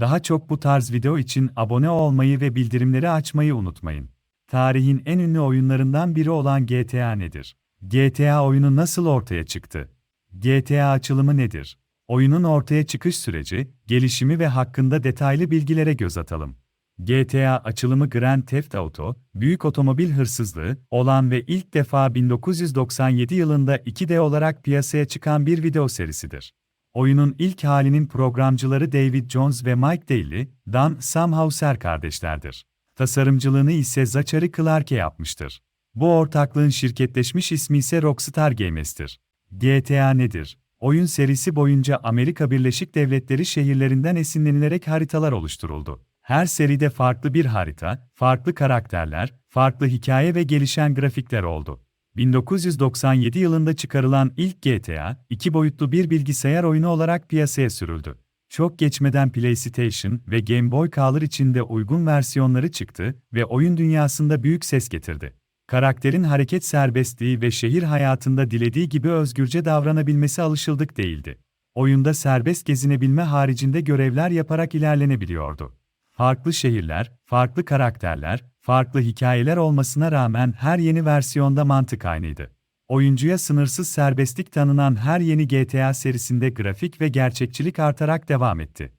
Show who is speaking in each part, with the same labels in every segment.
Speaker 1: Daha çok bu tarz video için abone olmayı ve bildirimleri açmayı unutmayın. Tarihin en ünlü oyunlarından biri olan GTA nedir? GTA oyunu nasıl ortaya çıktı? GTA açılımı nedir? Oyunun ortaya çıkış süreci, gelişimi ve hakkında detaylı bilgilere göz atalım. GTA açılımı Grand Theft Auto, büyük otomobil hırsızlığı olan ve ilk defa 1997 yılında 2D olarak piyasaya çıkan bir video serisidir. Oyunun ilk halinin programcıları David Jones ve Mike Daly, Dan Samhauser kardeşlerdir. Tasarımcılığını ise Zachary Clarke yapmıştır. Bu ortaklığın şirketleşmiş ismi ise Rockstar Games'tir. GTA nedir? Oyun serisi boyunca Amerika Birleşik Devletleri şehirlerinden esinlenilerek haritalar oluşturuldu. Her seride farklı bir harita, farklı karakterler, farklı hikaye ve gelişen grafikler oldu. 1997 yılında çıkarılan ilk GTA, iki boyutlu bir bilgisayar oyunu olarak piyasaya sürüldü. Çok geçmeden PlayStation ve Game Boy Color için de uygun versiyonları çıktı ve oyun dünyasında büyük ses getirdi. Karakterin hareket serbestliği ve şehir hayatında dilediği gibi özgürce davranabilmesi alışıldık değildi. Oyunda serbest gezinebilme haricinde görevler yaparak ilerlenebiliyordu. Farklı şehirler, farklı karakterler, farklı hikayeler olmasına rağmen her yeni versiyonda mantık aynıydı. Oyuncuya sınırsız serbestlik tanınan her yeni GTA serisinde grafik ve gerçekçilik artarak devam etti.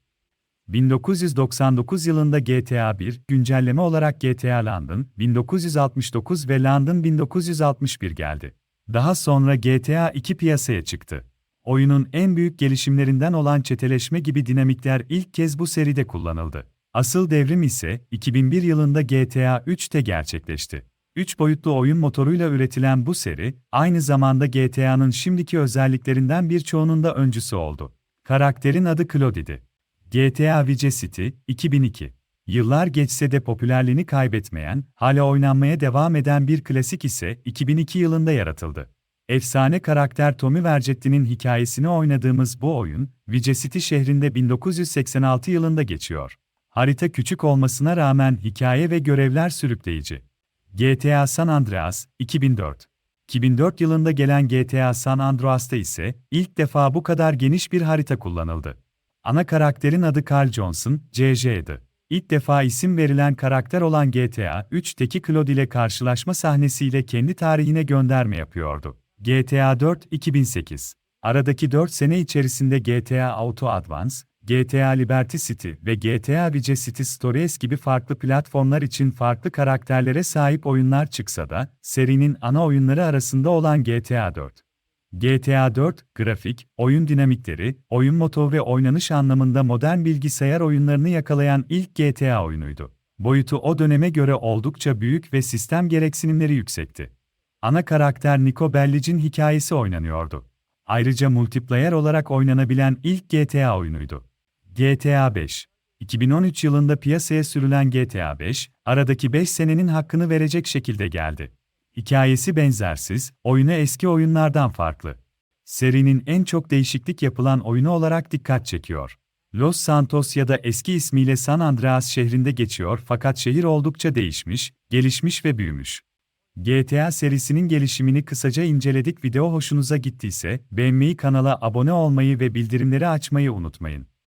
Speaker 1: 1999 yılında GTA 1, güncelleme olarak GTA London 1969 ve London 1961 geldi. Daha sonra GTA 2 piyasaya çıktı. Oyunun en büyük gelişimlerinden olan çeteleşme gibi dinamikler ilk kez bu seride kullanıldı. Asıl devrim ise 2001 yılında GTA 3'te gerçekleşti. 3 boyutlu oyun motoruyla üretilen bu seri, aynı zamanda GTA'nın şimdiki özelliklerinden birçoğunun da öncüsü oldu. Karakterin adı Claude'di. GTA Vice City, 2002. Yıllar geçse de popülerliğini kaybetmeyen, hala oynanmaya devam eden bir klasik ise 2002 yılında yaratıldı. Efsane karakter Tommy Vercetti'nin hikayesini oynadığımız bu oyun, Vice City şehrinde 1986 yılında geçiyor. Harita küçük olmasına rağmen hikaye ve görevler sürükleyici. GTA San Andreas, 2004 2004 yılında gelen GTA San Andreas'ta ise ilk defa bu kadar geniş bir harita kullanıldı. Ana karakterin adı Carl Johnson, JJ'di. İlk defa isim verilen karakter olan GTA 3'teki Claude ile karşılaşma sahnesiyle kendi tarihine gönderme yapıyordu. GTA 4 2008 Aradaki 4 sene içerisinde GTA Auto Advance, GTA Liberty City ve GTA Vice City Stories gibi farklı platformlar için farklı karakterlere sahip oyunlar çıksa da, serinin ana oyunları arasında olan GTA 4. GTA 4, grafik, oyun dinamikleri, oyun motoru ve oynanış anlamında modern bilgisayar oyunlarını yakalayan ilk GTA oyunuydu. Boyutu o döneme göre oldukça büyük ve sistem gereksinimleri yüksekti. Ana karakter Nico Bellic'in hikayesi oynanıyordu. Ayrıca multiplayer olarak oynanabilen ilk GTA oyunuydu. GTA 5 2013 yılında piyasaya sürülen GTA 5, aradaki 5 senenin hakkını verecek şekilde geldi. Hikayesi benzersiz, oyunu eski oyunlardan farklı. Serinin en çok değişiklik yapılan oyunu olarak dikkat çekiyor. Los Santos ya da eski ismiyle San Andreas şehrinde geçiyor fakat şehir oldukça değişmiş, gelişmiş ve büyümüş. GTA serisinin gelişimini kısaca inceledik. Video hoşunuza gittiyse beğenmeyi, kanala abone olmayı ve bildirimleri açmayı unutmayın.